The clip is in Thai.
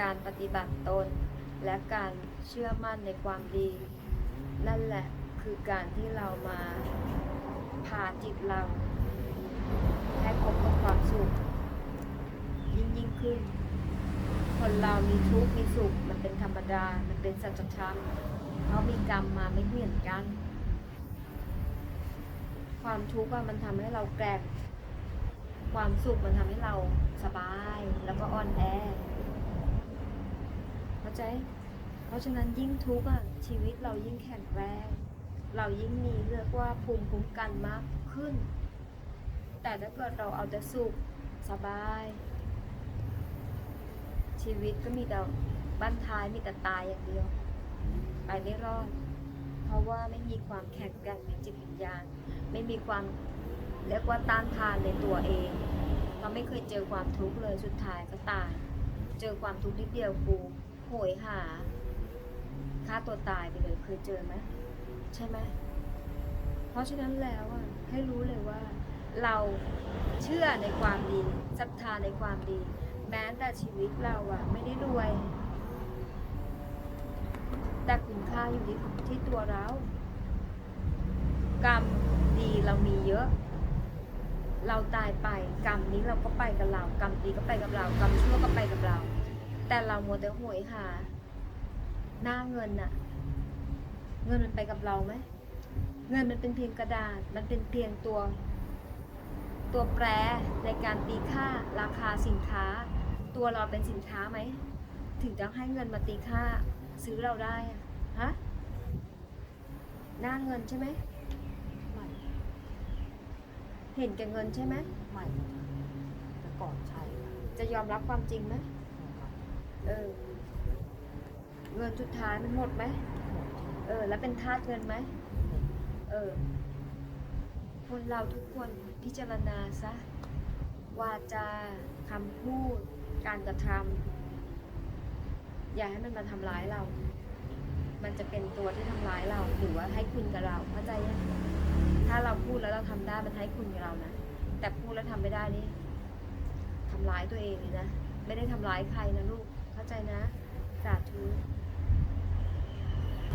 การปฏิบัติตน และการเชื่อมั่นในความดี นั่นแหละคือการที่เรามาพาจิตเรา ให้พบกับความสุข ยิ่งยิ่งขึ้น คนเรามีทุกข์มีสุข มันเป็นธรรมดา มันเป็นสัจธรรมเขามีกรรมมาไม่เหมือนกัน ความทุกข์มันทำให้เราแกร่งความสุขมันทำให้เราสบายแล้วก็อ่อนแอ ใจ เพราะฉะนั้นยิ่งทุกข์อะชีวิตเรายิ่งแข็งแรง เรายิ่งมีเรียกว่าภูมิคุ้มกันมากขึ้น แต่ถ้าเกิดเราเอาแต่สุขสบาย ชีวิตก็มีแต่บ้านท้ายมีแต่ตายอย่างเดียว ไปไม่รอด เพราะว่าไม่มีความแข็งแกร่งในจิตวิญญาณ ไม่มีความเรียกว่าต้านทานในตัวเองเราไม่เคยเจอความทุกข์เลยสุดท้ายก็ตาย เจอความทุกข์นิดเดียวกู หยหาฆ่าตัวตายไปเลยเคยเจอไหมใช่ไหมเพราะฉะนั้นแล้วอะให้รู้เลยว่า เราเชื่อในความดีศรัทธาในความดี แม้แต่ชีวิตเราอะ ไม่ได้รวย แต่คุณค่าอยู่ที่ที่ตัวเรา กรรมดีเรามีเยอะเราตายไปกรรมนี้เราก็ไปกับเรา กรรมดีก็ไปกับเรา กรรมชั่วก็ไปกับเรา แต่เราโมวแต่โหวยหาหน้าเงินน่ะ เงินมันไปกับเราไหม เงินมันเป็นเพียงกระดาษ มันเป็นเพียงตัว ตัวแปรในการตีค่าราคาสินค้า ตัวเราเป็นสินค้าไหม ถึงจะให้เงินมาตีค่าซื้อเราได้อะฮะ หน้าเงินใช่ไหมใหม่เห็นแก่เงินใช่ไหม ใหม่แต่ก่อนใช่ค่ะจะยอมรับความจริงไหมเออ เงินสุดท้ายมันหมดไหมเออ แล้วเป็นทาสเงินไหมเออ คนเราทุกคนพิจารณาซะวาจาคำพูด การกระทำอย่าให้มันมาทำร้ายเรา มันจะเป็นตัวที่ทำร้ายเราหรือว่าให้คุณกับเราเข้าใจยังถ้าเราพูดแล้วเราทำได้มันให้คุณกับเรานะแต่พูดแล้วทำไม่ได้นี่ทำร้ายตัวเองเลยนะไม่ได้ทำร้ายใครนะลูกเข้าใจนะสาธุ